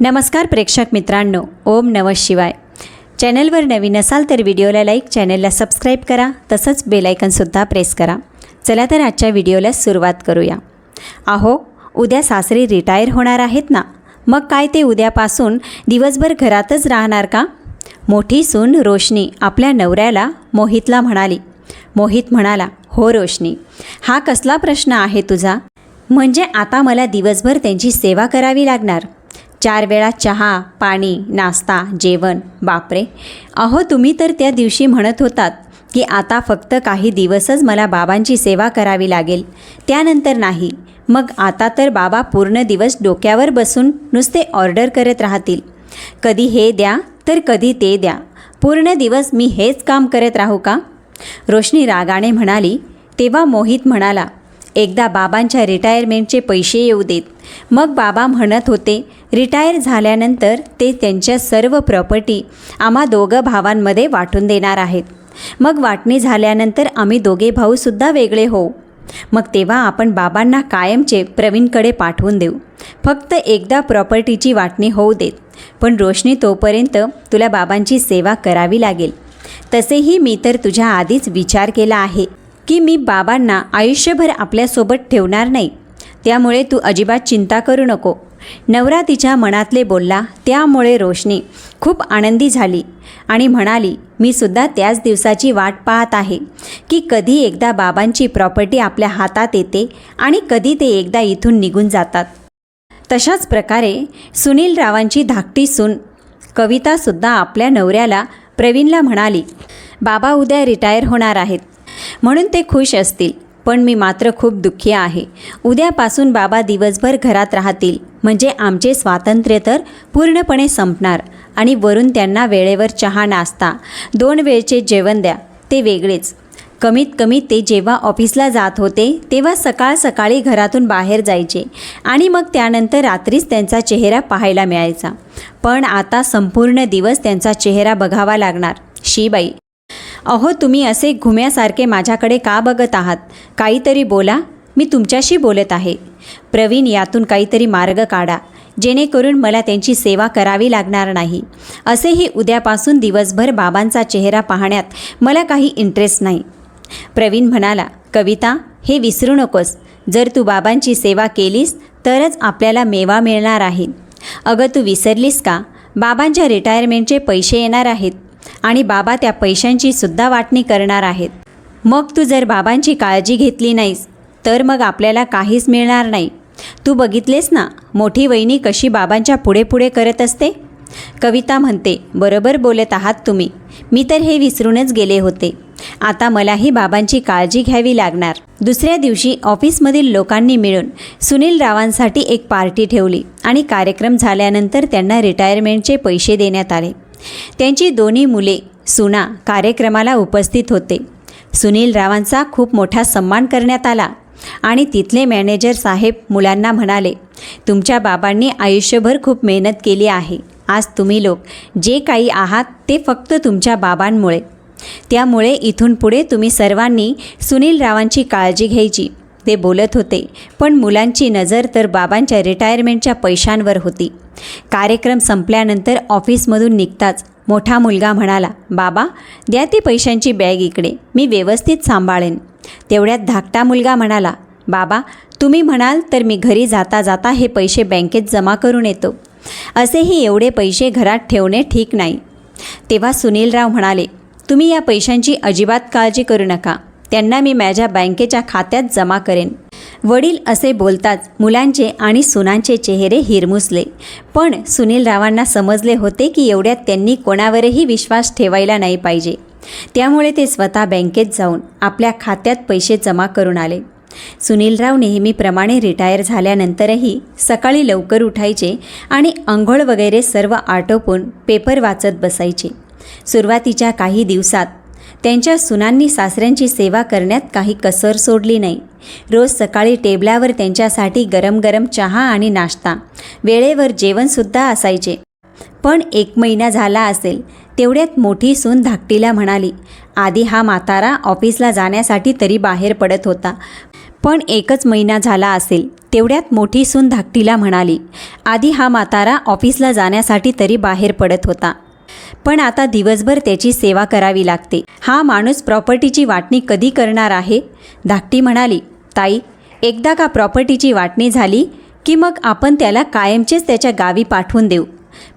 नमस्कार प्रेक्षक मित्रांनो ओम नम शिवाय. चॅनलवर नवीन असाल तर व्हिडिओला लाईक चॅनलला सबस्क्राईब करा तसंच बेलायकनसुद्धा प्रेस करा. चला तर आजच्या व्हिडिओला सुरुवात करूया. अहो उद्या सासरे रिटायर होणार आहेत ना? मग काय ते उद्यापासून दिवसभर घरातच राहणार का? मोठी सून रोशनी आपल्या नवऱ्याला मोहितला म्हणाली. मोहित म्हणाला हो रोशनी हा कसला प्रश्न आहे तुझा? म्हणजे आता मला दिवसभर त्यांची सेवा करावी लागणार. चार वेळा चहा पाणी नाश्ता जेवण. बापरे. अहो तुम्ही तर त्या दिवशी म्हणत होतात की आता फक्त काही दिवसच मला बाबांची सेवा करावी लागेल. त्यानंतर नाही. मग आता तर बाबा पूर्ण दिवस डोक्यावर बसून नुसते ऑर्डर करत राहतील. कधी हे द्या तर कधी ते द्या. पूर्ण दिवस मी हेच काम करत राहू का? रोशनी रागाने म्हणाली तेव्हा मोहित म्हणाला एकदा बाबांच्या रिटायरमेंटचे पैसे येऊ देत. मग बाबा म्हणत होते रिटायर झाल्यानंतर ते त्यांच्या सर्व प्रॉपर्टी आम्हा दोघं भावांमध्ये वाटून देणार आहेत. मग वाटणी झाल्यानंतर आम्ही दोघे भाऊसुद्धा वेगळे होऊ. मग तेव्हा आपण बाबांना कायमचे प्रवीणकडे पाठवून देऊ. फक्त एकदा प्रॉपर्टीची वाटणी होऊ देत. पण रोशनी तोपर्यंत तुला बाबांची सेवा करावी लागेल. तसेही मी तर तुझ्या आधीच विचार केला आहे. की मी बाबांना आयुष्यभर आपल्यासोबत ठेवणार नाही. त्यामुळे तू अजिबात चिंता करू नको. नवरा तिच्या मनातले बोलला त्यामुळे रोशनी खूप आनंदी झाली आणि म्हणाली मी सुद्धा त्याच दिवसाची वाट पाहत आहे की कधी एकदा बाबांची प्रॉपर्टी आपल्या हातात येते आणि कधी ते एकदा इथून निघून जातात. तशाच प्रकारे सुनील रावांची धाकटी सून कवितासुद्धा आपल्या नवऱ्याला प्रवीणला म्हणाली बाबा उद्या रिटायर होणार आहेत. म्हणून ते खुश असतील. पण मी मात्र खूप दुःखी आहे. उद्यापासून बाबा दिवसभर घरात राहतील. म्हणजे आमचे स्वातंत्र्य तर पूर्णपणे संपणार. आणि वरून त्यांना वेळेवर चहा नाश्ता दोन वेळचे जेवण द्या. ते वेगळेच. कमीत कमी ते जेव्हा ऑफिसला जात होते तेव्हा सकाळ सकाळी घरातून बाहेर जायचे. आणि मग त्यानंतर रात्रीच त्यांचा चेहरा पाहायला मिळायचा. पण आता संपूर्ण दिवस त्यांचा चेहरा बघावा लागणार. शीबाई! अहो तुम्ही असे घुम्यासारखे माझ्याकडे का बघत आहात? काहीतरी बोला मी तुमच्याशी बोलत आहे. प्रवीण यातून काहीतरी मार्ग काढा. जेणेकरून मला त्यांची सेवा करावी लागणार नाही. असेही उद्यापासून दिवसभर बाबांचा चेहरा पाहण्यात मला काही इंटरेस्ट नाही. प्रवीण म्हणाला कविता हे विसरू नकोस. जर तू बाबांची सेवा केलीस तरच आपल्याला मेवा मिळणार आहे. अगं तू विसरलीस का? बाबांच्या रिटायरमेंटचे पैसे येणार आहेत. आणि बाबा त्या पैशांची सुद्धा वाटणी करणार आहेत. मग तू जर बाबांची काळजी घेतली नाहीस तर मग आपल्याला काहीच मिळणार नाही. तू बघितलेस ना मोठी वहिनी कशी बाबांच्या पुढे पुढे करत असते? कविता म्हणते बरोबर बोलत आहात तुम्ही. मी तर हे विसरूनच गेले होते. आता मलाही बाबांची काळजी घ्यावी लागणार. दुसऱ्या दिवशी ऑफिसमधील लोकांनी मिळून सुनील रावांसाठी एक पार्टी ठेवली आणि कार्यक्रम झाल्यानंतर त्यांना रिटायरमेंटचे पैसे देण्यात आले. त्यांची दोन्ही मुले सुना कार्यक्रमाला उपस्थित होते. सुनील रावांचा खूप मोठा सन्मान करण्यात आला आणि तिथले मॅनेजर साहेब मुलांना म्हणाले तुमच्या बाबांनी आयुष्यभर खूप मेहनत केली आहे. आज तुम्ही लोक जे काही आहात ते फक्त तुमच्या बाबांमुळे. त्यामुळे इथून पुढे तुम्ही सर्वांनी सुनील रावांची काळजी घ्यायची. ते बोलत होते. पण मुलांची नजर तर बाबांच्या रिटायरमेंटच्या पैशांवर होती. कार्यक्रम संपल्यानंतर ऑफिसमधून निघताच मोठा मुलगा म्हणाला बाबा द्या ती पैशांची बॅग इकडे मी व्यवस्थित सांभाळेन. तेवढ्यात धाकटा मुलगा म्हणाला बाबा तुम्ही म्हणाल तर मी घरी जाता जाता हे पैसे बँकेत जमा करून येतो. असेही एवढे पैसे घरात ठेवणे ठीक नाही. तेव्हा सुनीलराव म्हणाले तुम्ही या पैशांची अजिबात काळजी करू नका. त्यांना मी माझ्या बँकेच्या खात्यात जमा करेन. वडील असे बोलताच मुलांचे आणि सुनांचे चेहरे हिरमुसले. पण सुनील रावांना समजले होते की एवढ्यात त्यांनी कोणावरही विश्वास ठेवायला नाही पाहिजे. त्यामुळे ते स्वतः बँकेत जाऊन आपल्या खात्यात पैसे जमा करून आले. सुनीलराव नेहमीप्रमाणे रिटायर झाल्यानंतरही सकाळी लवकर उठायचे आणि आंघोळ वगैरे सर्व आटोपून पेपर वाचत बसायचे. सुरुवातीच्या काही दिवसात त्यांच्या सुनांनी सासऱ्यांची सेवा करण्यात काही कसर सोडली नाही. रोज सकाळी टेबलावर त्यांच्यासाठी गरम गरम चहा आणि नाश्ता. वेळेवर जेवणसुद्धा असायचे. पण एक महिना झाला असेल. तेवढ्यात मोठी सून धाकटीला म्हणाली आधी हा म्हातारा ऑफिसला जाण्यासाठी तरी बाहेर पडत होता. पण एकच महिना झाला असेल. तेवढ्यात मोठी सून धाकटीला म्हणाली आधी हा म्हातारा ऑफिसला जाण्यासाठी तरी बाहेर पडत होता. पण आता दिवसभर त्याची सेवा करावी लागते. हा माणूस प्रॉपर्टीची वाटणी कधी करणार आहे? धाकटी म्हणाली ताई एकदा का प्रॉपर्टीची वाटणी झाली की मग आपण त्याला कायमचेच त्याच्या गावी पाठवून देऊ.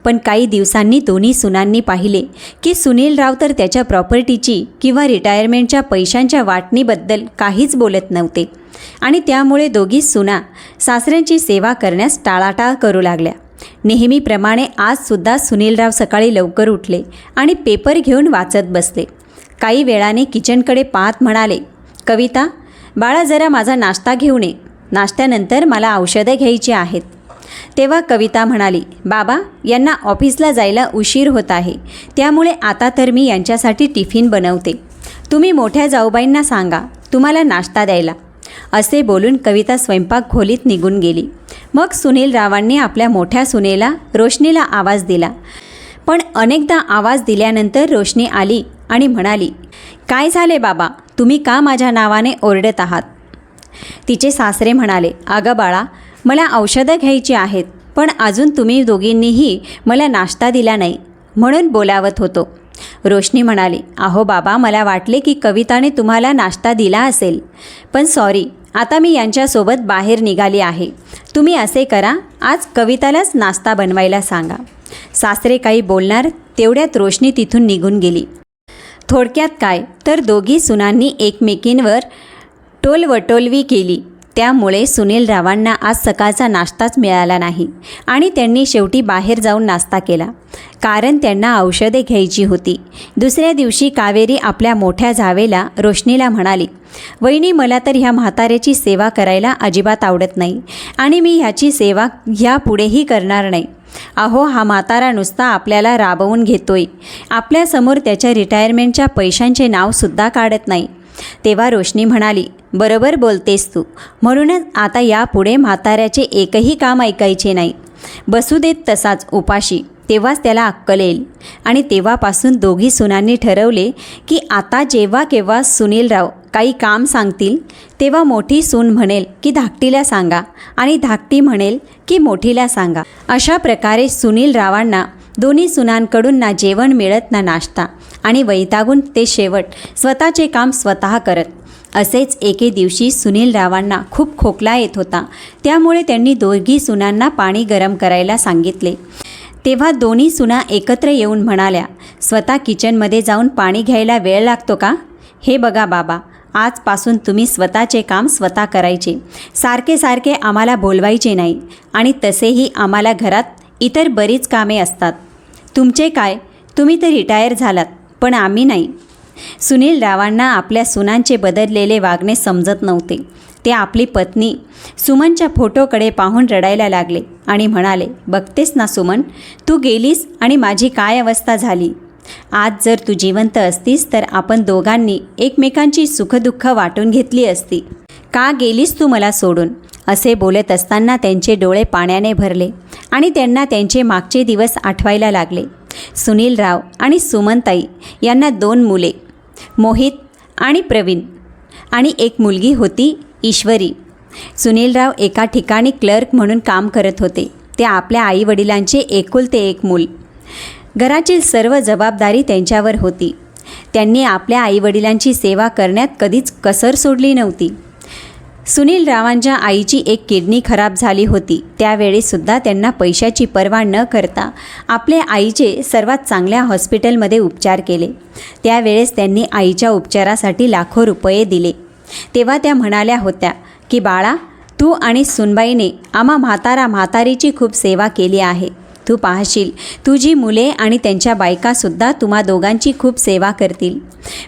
पण काही दिवसांनी दोन्ही सुनांनी पाहिले की सुनील राव तर त्याच्या प्रॉपर्टीची किंवा रिटायरमेंटच्या पैशांच्या वाटणीबद्दल काहीच बोलत नव्हते. आणि त्यामुळे दोघी सुना सासऱ्यांची सेवा करण्यास टाळाटाळ करू लागल्या. नेहमीप्रमाणे आजसुद्धा सुनीलराव सकाळी लवकर उठले आणि पेपर घेऊन वाचत बसले. काही वेळाने किचनकडे पाहत म्हणाले कविता बाळा जरा माझा नाश्ता घेऊन ये नाश्त्यानंतर मला औषधं घ्यायची आहेत. तेव्हा कविता म्हणाली बाबा यांना ऑफिसला जायला उशीर होत आहे. त्यामुळे आता तर मी यांच्यासाठी टिफिन बनवते. तुम्ही मोठ्या जाऊबाईंना सांगा तुम्हाला नाश्ता द्यायला. असे बोलून कविता स्वयंपाक खोलीत निघून गेली. मग सुनील रावांनी आपल्या मोठ्या सुनेला रोशनीला आवाज दिला. पण अनेकदा आवाज दिल्यानंतर रोशनी आली आणि म्हणाली काय झाले बाबा? तुम्ही का माझ्या नावाने ओरडत आहात? तिचे सासरे म्हणाले अगं बाळा मला औषधं घ्यायची आहेत पण अजून तुम्ही दोघींनीही मला नाश्ता दिला नाही म्हणून बोलावत होतो. रोशनी म्हणाली अहो बाबा मला वाटले की कविताने तुम्हाला नाश्ता दिला असेल. पण सॉरी आता मी यांच्यासोबत बाहेर निघाली आहे. तुम्ही असे करा आज कवितालाच नाश्ता बनवायला सांगा. सासरे काही बोलणार तेवढ्यात रोशनी तिथून निघून गेली. थोडक्यात काय? तर दोघी सुनांनी एकमेकींवर टोलवटोलवी केली. त्यामुळे सुनील रावांना आज सकाळचा नाश्ताच मिळाला नाही आणि त्यांनी शेवटी बाहेर जाऊन नाश्ता केला. कारण त्यांना औषधे घ्यायची होती. दुसऱ्या दिवशी कावेरी आपल्या मोठ्या जावेला रोशनीला म्हणाली वहिनी मला तर ह्या म्हाताऱ्याची सेवा करायला अजिबात आवडत नाही आणि मी ह्याची सेवा ह्यापुढेही करणार नाही. अहो हा म्हातारा नुसता आपल्याला राबवून घेतोय. आपल्यासमोर त्याच्या रिटायरमेंटच्या पैशांचे नावसुद्धा काढत नाही. तेव्हा रोशनी म्हणाली बरोबर बोलतेस तू. म्हणूनच आता यापुढे म्हाताऱ्याचे एकही काम ऐकायचे नाही. बसू देत तसाच उपाशी. तेव्हाच त्याला अक्कल येईल. आणि तेव्हापासून दोघी सुनांनी ठरवले की आता जेव्हा केव्हा सुनीलराव काही काम सांगतील तेव्हा मोठी सून म्हणेल की धाकटीला सांगा आणि धाकटी म्हणेल की मोठीला सांगा. अशा प्रकारे सुनील रावांना दोन्ही सुनांकडून ना जेवण मिळत ना नाश्ता. आणि वैतागून ते शेवट स्वतःचे काम स्वतः करत. असेच एके दिवशी सुनील रावांना खूप खोकला येत होता. त्यामुळे त्यांनी दोघी सुनांना पाणी गरम करायला सांगितले. तेव्हा दोन्ही सुना एकत्र येऊन म्हणाल्या स्वतः किचनमध्ये जाऊन पाणी घ्यायला वेळ लागतो का? हे बघा बाबा आजपासून तुम्ही स्वतःचे काम स्वतः करायचे. सारखे सारखे आम्हाला बोलवायचे नाही आणि तसेही आम्हाला घरात इतर बरीच कामे असतात. तुमचे काय? तुम्ही तर रिटायर झालात. पण आम्ही नाही. सुनील रावांना आपल्या सुनांचे बदललेले वागणे समजत नव्हते. ते आपली पत्नी सुमनच्या फोटोकडे पाहून रडायला लागले आणि म्हणाले बघतेस ना सुमन तू गेलीस आणि माझी काय अवस्था झाली? आज जर तू जिवंत असतीस तर आपण दोघांनी एकमेकांची सुखदुःख वाटून घेतली असती. का गेलीस तू मला सोडून? असे बोलत असताना त्यांचे डोळे पाण्याने भरले आणि त्यांना त्यांचे मागचे दिवस आठवायला लागले. सुनील राव आणि सुमनताई यांना दोन मुले मोहित आणि प्रवीण आणि एक मुलगी होती ईश्वरी. सुनीलराव एका ठिकाणी क्लर्क म्हणून काम करत होते. ते आपल्या आईवडिलांचे एकुलते एक मूल. घराची सर्व जबाबदारी त्यांच्यावर होती. त्यांनी आपल्या आईवडिलांची सेवा करण्यात कधीच कसर सोडली नव्हती. सुनील रावांच्या आईची एक किडनी खराब झाली होती. त्यावेळीसुद्धा त्यांना पैशाची पर्वा न करता आपल्या आईचे सर्वात चांगल्या हॉस्पिटलमध्ये उपचार केले. त्यावेळेस त्यांनी आईच्या उपचारासाठी लाखो रुपये दिले. तेव्हा त्या म्हणाल्या होत्या की बाळा तू आणि सुनबाईने आम्हा म्हातारा म्हातारीची खूप सेवा केली आहे. तू पाहशील तुझी मुले आणि त्यांच्या बायकासुद्धा तुम्हा दोघांची खूप सेवा करतील.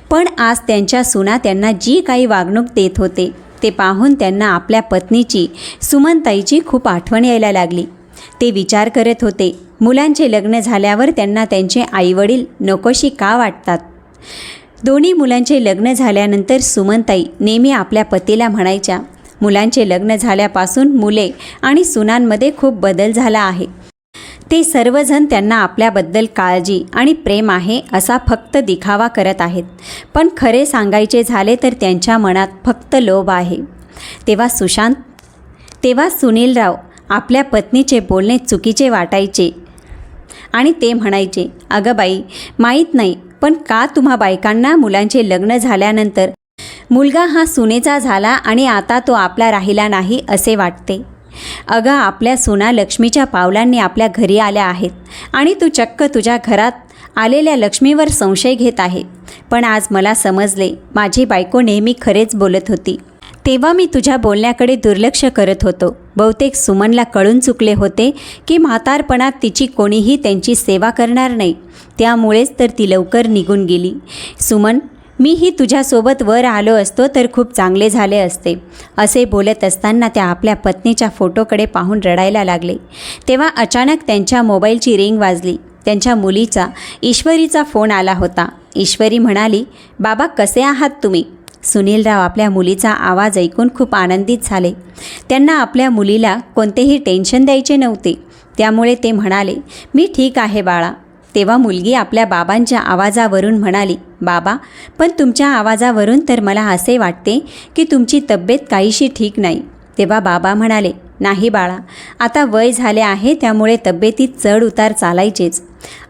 पण आज त्यांच्या सुना त्यांना जी काही वागणूक देत होते ते पाहून त्यांना आपल्या पत्नीची सुमनताईची खूप आठवण यायला लागली. ते विचार करत होते मुलांचे लग्न झाल्यावर त्यांना त्यांचे आईवडील नकोशी का वाटतात? दोन्ही मुलांचे लग्न झाल्यानंतर सुमनताई नेहमी आपल्या पतीला म्हणायच्या मुलांचे लग्न झाल्यापासून मुले आणि सुनांमध्ये खूप बदल झाला आहे. ते सर्वजण त्यांना आपल्याबद्दल काळजी आणि प्रेम आहे असा फक्त दिखावा करत आहेत. पण खरे सांगायचे झाले तर त्यांच्या मनात फक्त लोभ आहे. तेव्हा सुशांत तेव्हा सुनीलराव आपल्या पत्नीचे बोलणे चुकीचे वाटायचे आणि ते म्हणायचे अगं बाई माहीत नाही पण का तुम्हा बायकांना मुलांचे लग्न झाल्यानंतर मुलगा हा सुनेचा झाला आणि आता तो आपला राहिला नाही असे वाटते. अगं आपल्या सुना लक्ष्मीच्या पावलांनी आपल्या घरी आल्या आहेत आणि तू चक्क तुझ्या घरात आलेल्या लक्ष्मीवर संशय घेत आहे. पण आज मला समजले माझी बायको नेहमी खरेच बोलत होती. तेव्हा मी तुझ्या बोलण्याकडे दुर्लक्ष करत होतो. बहुतेक सुमनला कळून चुकले होते की म्हातारपणात तिची कोणीही त्यांची सेवा करणार नाही. त्यामुळेच तर ती लवकर निघून गेली. सुमन मीही तुझ्यासोबत वर आलो असतो तर खूप चांगले झाले असते असे बोलत असताना त्या आपल्या पत्नीच्या फोटोकडे पाहून रडायला लागले. तेव्हा अचानक त्यांच्या मोबाईलची रिंग वाजली. त्यांच्या मुलीचा ईश्वरीचा फोन आला होता. ईश्वरी म्हणाली बाबा कसे आहात तुम्ही? सुनीलराव आपल्या मुलीचा आवाज ऐकून खूप आनंदित झाले. त्यांना आपल्या मुलीला कोणतेही टेन्शन द्यायचे नव्हते. त्यामुळे ते म्हणाले मी ठीक आहे बाळा तेव्हा मुलगी आपल्या बाबांच्या आवाजावरून म्हणाली बाबा पण तुमच्या आवाजावरून तर मला असे वाटते की तुमची तब्येत काहीशी ठीक नाही. तेव्हा बाबा म्हणाले नाही बाळा आता वय झाले आहे त्यामुळे तब्येतीत चढ उतार चालायचेच.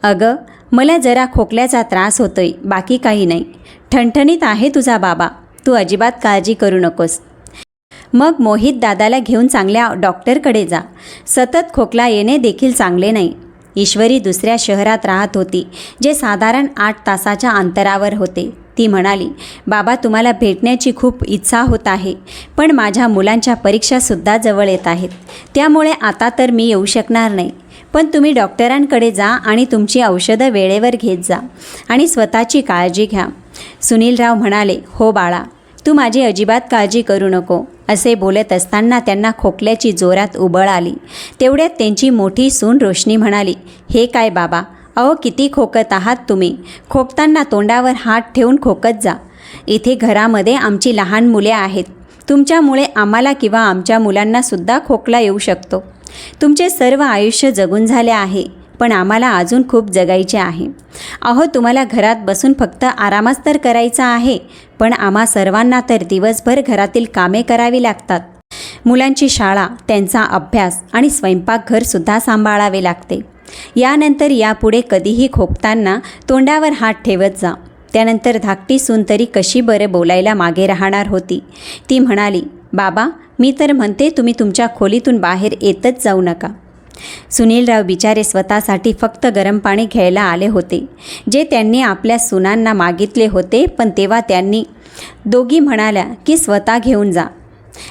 अगं मला जरा खोकल्याचा त्रास होतोय बाकी काही नाही. ठणठणीत आहे तुझा बाबा तू अजिबात काळजी करू नकोस. मग मोहित दादाला घेऊन चांगल्या डॉक्टरकडे जा. सतत खोकला येणे देखील चांगले नाही. ईश्वरी दुसऱ्या शहरात राहत होती जे साधारण आठ तासाच्या अंतरावर होते. ती म्हणाली बाबा तुम्हाला भेटण्याची खूप इच्छा होत आहे पण माझ्या मुलांच्या परीक्षासुद्धा जवळ येत आहेत. त्यामुळे आता तर मी येऊ शकणार नाही. पण तुम्ही डॉक्टरांकडे जा आणि तुमची औषधं वेळेवर घेत जा आणि स्वतःची काळजी घ्या. सुनीलराव म्हणाले हो बाळा तू माझी अजिबात काळजी करू नको. असे बोलत असताना त्यांना खोकल्याची जोरात उबळ आली. तेवढ्यात त्यांची मोठी सून रोशनी म्हणाली हे काय बाबा? अहो किती खोकत आहात तुम्ही. खोकताना तोंडावर हात ठेवून खोकत जा. इथे घरामध्ये आमची लहान मुले आहेत. तुमच्यामुळे आम्हाला किंवा आमच्या मुलांनासुद्धा खोकला येऊ शकतो. तुमचे सर्व आयुष्य जगून झाले आहे पण आम्हाला अजून खूप जगायचे आहे. अहो तुम्हाला घरात बसून फक्त आरामच तर करायचा आहे पण आम्हा सर्वांना तर दिवसभर घरातील कामे करावी लागतात. मुलांची शाळा त्यांचा अभ्यास आणि स्वयंपाकघरसुद्धा सांभाळावे लागते. यानंतर यापुढे कधीही खोकताना तोंडावर हात ठेवत जा. त्यानंतर धाकटी सून तरी कशी बरं बोलायला मागे राहणार होती. ती म्हणाली बाबा मी तर म्हणते तुम्ही तुमच्या खोलीतून बाहेर येतच जाऊ नका. सुनीलराव बिचारे स्वतःसाठी फक्त गरम पाणी घ्यायला आले होते. जे त्यांनी आपल्या सुनांना मागितले होते पण तेव्हा त्यांनी दोघी म्हणाल्या की स्वतः घेऊन जा.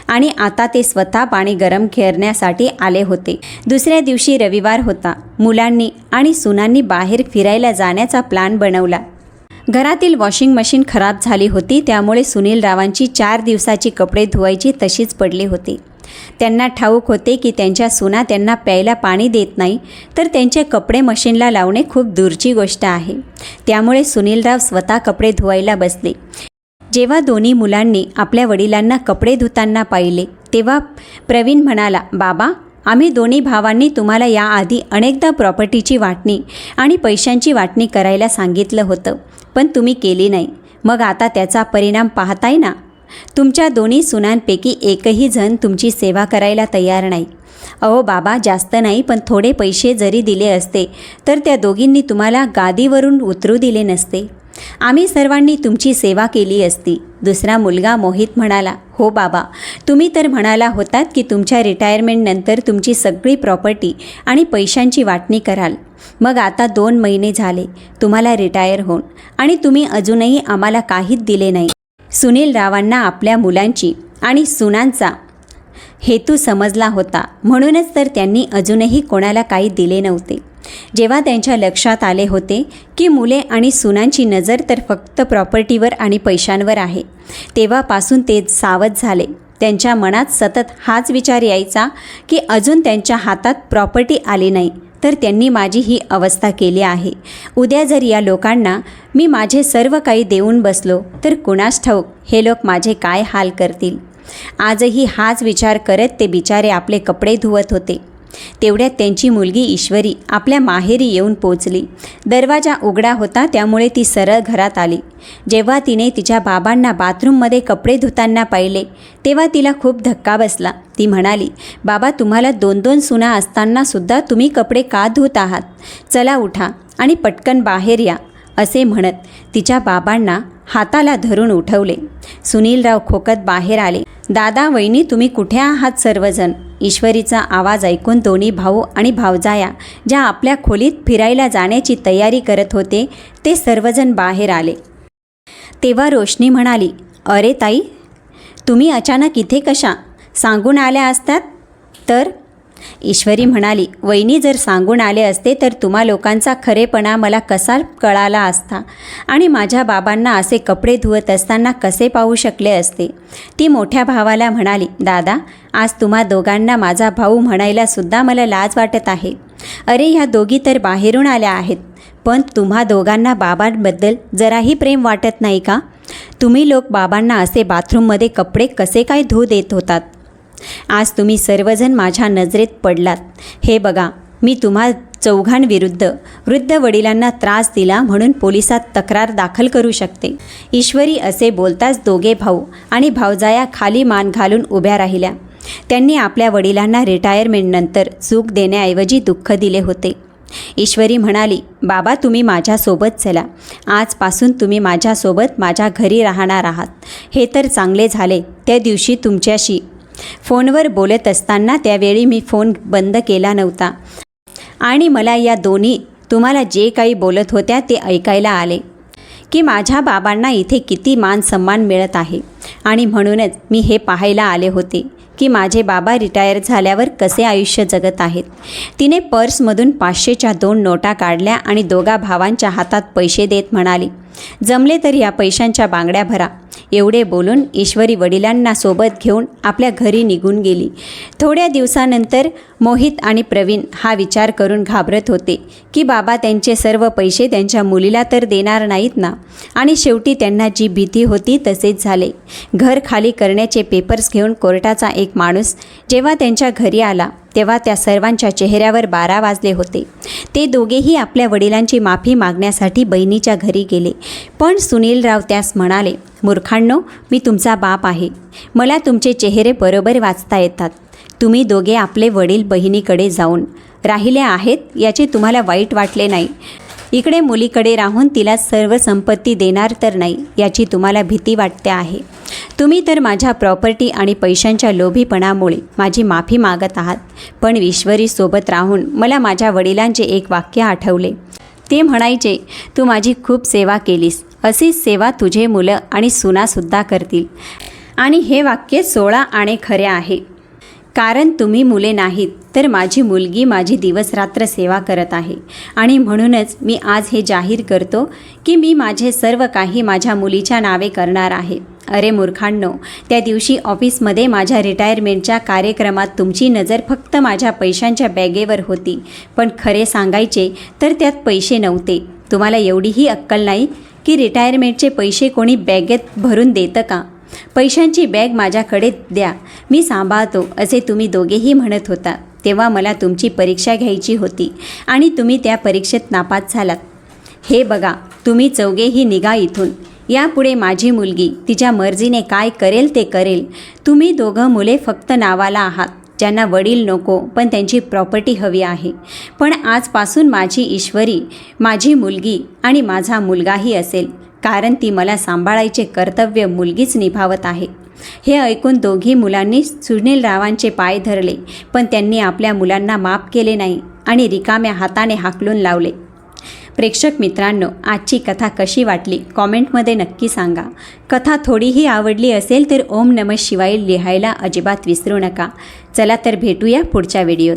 आणि आता ते स्वतः पाणी गरम खेळण्यासाठी आले होते. दुसऱ्या दिवशी रविवार होता. मुलांनी आणि सुनांनी बाहेर फिरायला जाण्याचा प्लॅन बनवला. घरातील वॉशिंग मशीन खराब झाली होती त्यामुळे सुनीलरावांची चार दिवसाची कपडे धुवायची तशीच पडली होती. त्यांना ठाऊक होते की त्यांच्या सुना त्यांना प्यायला पाणी देत नाही तर त्यांचे कपडे मशीनला लावणे खूप दूरची गोष्ट आहे. त्यामुळे सुनीलराव स्वतः कपडे धुवायला बसले. जेव्हा दोन्ही मुलांनी आपल्या वडिलांना कपडे धुताना पाहिले तेव्हा प्रवीण म्हणाला बाबा आम्ही दोन्ही भावांनी तुम्हाला याआधी अनेकदा प्रॉपर्टीची वाटणी आणि पैशांची वाटणी करायला सांगितलं होतं पण तुम्ही केली नाही. मग आता त्याचा परिणाम पाहताय ना? तुमच्या दोन्ही सुनांपैकी एकही जण तुमची सेवा करायला तयार नाही. अहो बाबा जास्त नाही पण थोडे पैसे जरी दिले असते तर त्या दोघींनी तुम्हाला गादीवरून उतरू दिले नसते. आम्ही सर्वांनी तुमची सेवा केली असती. दुसरा मुलगा मोहित म्हणाला हो बाबा तुम्ही तर म्हणाला होतात की तुमच्या रिटायरमेंटनंतर तुमची सगळी प्रॉपर्टी आणि पैशांची वाटणी कराल. मग आता दोन महिने झाले तुम्हाला रिटायर होऊन आणि तुम्ही अजूनही आम्हाला काहीच दिले नाही. सुनील रावांना आपल्या मुलांची आणि सुनांचा हेतू समजला होता. म्हणूनच तर त्यांनी अजूनही कोणाला काही दिले नव्हते. जेव्हा त्यांच्या लक्षात आले होते की मुले आणि सुनांची नजर तर फक्त प्रॉपर्टीवर आणि पैशांवर आहे तेव्हापासून ते सावध झाले. त्यांच्या मनात सतत हाच विचार यायचा की अजून त्यांच्या हातात प्रॉपर्टी आली नाही. तर त्यांनी माझी ही अवस्था केली आहे. उद्या जर या लोकांना मी माझे सर्व काही देऊन बसलो तर कुणास ठाऊक हे लोक माझे काय हाल करतील? आजही हाच विचार करत ते बिचारे आपले कपडे धुवत होते. तेवढ्यात त्यांची मुलगी ईश्वरी आपल्या माहेरी येऊन पोचली. दरवाजा उघडा होता त्यामुळे ती सरळ घरात आली. जेव्हा तिने तिच्या बाबांना बाथरूममध्ये कपडे धुताना पाहिले तेव्हा तिला खूप धक्का बसला. ती म्हणाली बाबा तुम्हाला दोन दोन सुना असतानासुद्धा तुम्ही कपडे का धुत आहात? चला उठा आणि पटकन बाहेर या असे म्हणत तिच्या बाबांना हाताला धरून उठवले. सुनीलराव खोकत बाहेर आले. दादा वहिनी तुम्ही कुठे आहात सर्वजण? ईश्वरीचा आवाज ऐकून दोन्ही भाऊ आणि भावजाया ज्या आपल्या खोलीत फिरायला जाण्याची तयारी करत होते ते सर्वजण बाहेर आले. तेव्हा रोशनी म्हणाली अरे ताई तुम्ही अचानक इथे कशा? सांगून आल्या असतात? तर ईश्वरी म्हणाली वहिनी जर सांगून आले असते तर तुम्हा लोकांचा खरेपणा मला कसा कळाला असता? आणि माझ्या बाबांना असे कपडे धुवत असताना कसे पाहू शकले असते? ती मोठ्या भावाला म्हणाली दादा आज तुम्हा दोघांना माझा भाऊ म्हणायलासुद्धा मला लाज वाटत आहे. अरे ह्या दोघी तर बाहेरून आल्या आहेत. पण तुम्हा दोघांना बाबांबद्दल जराही प्रेम वाटत नाही का? तुम्ही लोक बाबांना असे बाथरूममध्ये कपडे कसे काय धू देत होतात? आज तुम्ही सर्वजण माझ्या नजरेत पडलात. हे बघा मी तुम्हा चौघांविरुद्ध वृद्ध वडिलांना त्रास दिला म्हणून पोलिसात तक्रार दाखल करू शकते. ईश्वरी असे बोलताच दोघे भाऊ आणि भावजाया खाली मान घालून उभ्या राहिल्या. त्यांनी आपल्या वडिलांना रिटायरमेंटनंतर चूक देण्याऐवजी दुःख दिले होते. ईश्वरी म्हणाली बाबा तुम्ही माझ्यासोबत चला. आजपासून तुम्ही माझ्यासोबत माझ्या घरी राहणार आहात. हे तर चांगले झाले. त्या दिवशी तुमच्याशी फोनवर बोलत असताना त्यावेळी मी फोन बंद केला नव्हता. आणि मला या दोन्ही तुम्हाला जे काही बोलत होत्या ते ऐकायला आले की माझ्या बाबांना इथे किती मान सन्मान मिळत आहे. आणि म्हणूनच मी हे पाहायला आले होते की माझे बाबा रिटायर झाल्यावर कसे आयुष्य जगत आहेत. तिने पर्समधून पाचशेच्या दोन नोटा काढल्या आणि दोघा भावांच्या हातात पैसे देत म्हणाली जमले तर या पैशांच्या बांगड्या भरा. एवढे बोलून ईश्वरी वडिलांना सोबत घेऊन आपल्या घरी निघून गेली. थोड्या दिवसानंतर मोहित आणि प्रवीण हा विचार करून घाबरत होते की बाबा त्यांचे सर्व पैसे त्यांच्या मुलीला तर देणार नाहीत ना. आणि शेवटी त्यांना जी भीती होती तसेच झाले. घर खाली करण्याचे पेपर्स घेऊन कोर्टाचा एक माणूस जेव्हा त्यांच्या घरी आला तेव्हा त्या सर्वांच्या चेहऱ्यावर बारा वाजले होते. ते दोघेही आपल्या वडिलांची माफी मागण्यासाठी बहिणीच्या घरी गेले. पण सुनीलराव त्यास म्हणाले मूर्खांनो मी तुमचा बाप आहे. मला तुमचे चेहरे बरोबर वाचता येतात. तुम्ही दोघे आपले वडील बहिणीकडे जाऊन राहिले आहेत याचे तुम्हाला वाईट वाटले नाही. इकडे मुलीकडे राहून तिला सर्व संपत्ती देणार तर नाही याची तुम्हाला भीती वाटते आहे. तुम्ही तर माझ्या प्रॉपर्टी आणि पैशांच्या लोभीपणामुळे माझी माफी मागत आहात. पण ईश्वरीसोबत राहून मला माझ्या वडिलांचे एक वाक्य आठवले. ते म्हणायचे तू माझी खूप सेवा केलीस. अशीच सेवा तुझे मुलं आणि सुनासुद्धा करतील. आणि हे वाक्य सोळा आणि खरे आहे. कारण तुम्ही मुले नाहीत तर माझी मुलगी माझी दिवसरात्र सेवा करत आहे. आणि म्हणूनच मी आज हे जाहीर करतो की मी माझे सर्व काही माझ्या मुलीच्या नावे करणार आहे. अरे मूर्खांनो त्या दिवशी ऑफिसमध्ये माझ्या रिटायरमेंटच्या कार्यक्रमात तुमची नजर फक्त माझ्या पैशांच्या बॅगेवर होती. पण खरे सांगायचे तर त्यात पैसे नव्हते. तुम्हाला एवढीही अक्कल नाही की रिटायरमेंटचे पैसे कोणी बॅगेत भरून देतं का? पैशांची बॅग माझ्याकडे द्या मी सांभाळतो असे तुम्ही दोघेही म्हणत होता. तेव्हा मला तुमची परीक्षा घ्यायची होती आणि तुम्ही त्या परीक्षेत नापास झालात. हे बघा तुम्ही चौघेही निघा इथून. यापुढे माझी मुलगी तिच्या मर्जीने काय करेल ते करेल. तुम्ही दोघं मुले फक्त नावाला आहात ज्यांना वडील नको पण त्यांची प्रॉपर्टी हवी आहे. पण आजपासून माझी ईश्वरी माझी मुलगी आणि माझा मुलगाही असेल. कारण ती मला सांभाळायचे कर्तव्य मुलगीच निभावत आहे. हे ऐकून दोघी मुलांनी सुनील रावांचे पाय धरले पण त्यांनी आपल्या मुलांना माफ केले नाही आणि रिकाम्या हाताने हाकलून लावले. प्रेक्षक मित्रांनो आजची कथा कशी वाटली? कॉमेंटमध्ये नक्की सांगा. कथा थोडीही आवडली असेल तर ओम नम शिवाय लिहायला अजिबात विसरू नका. चला तर भेटूया पुढच्या व्हिडिओत.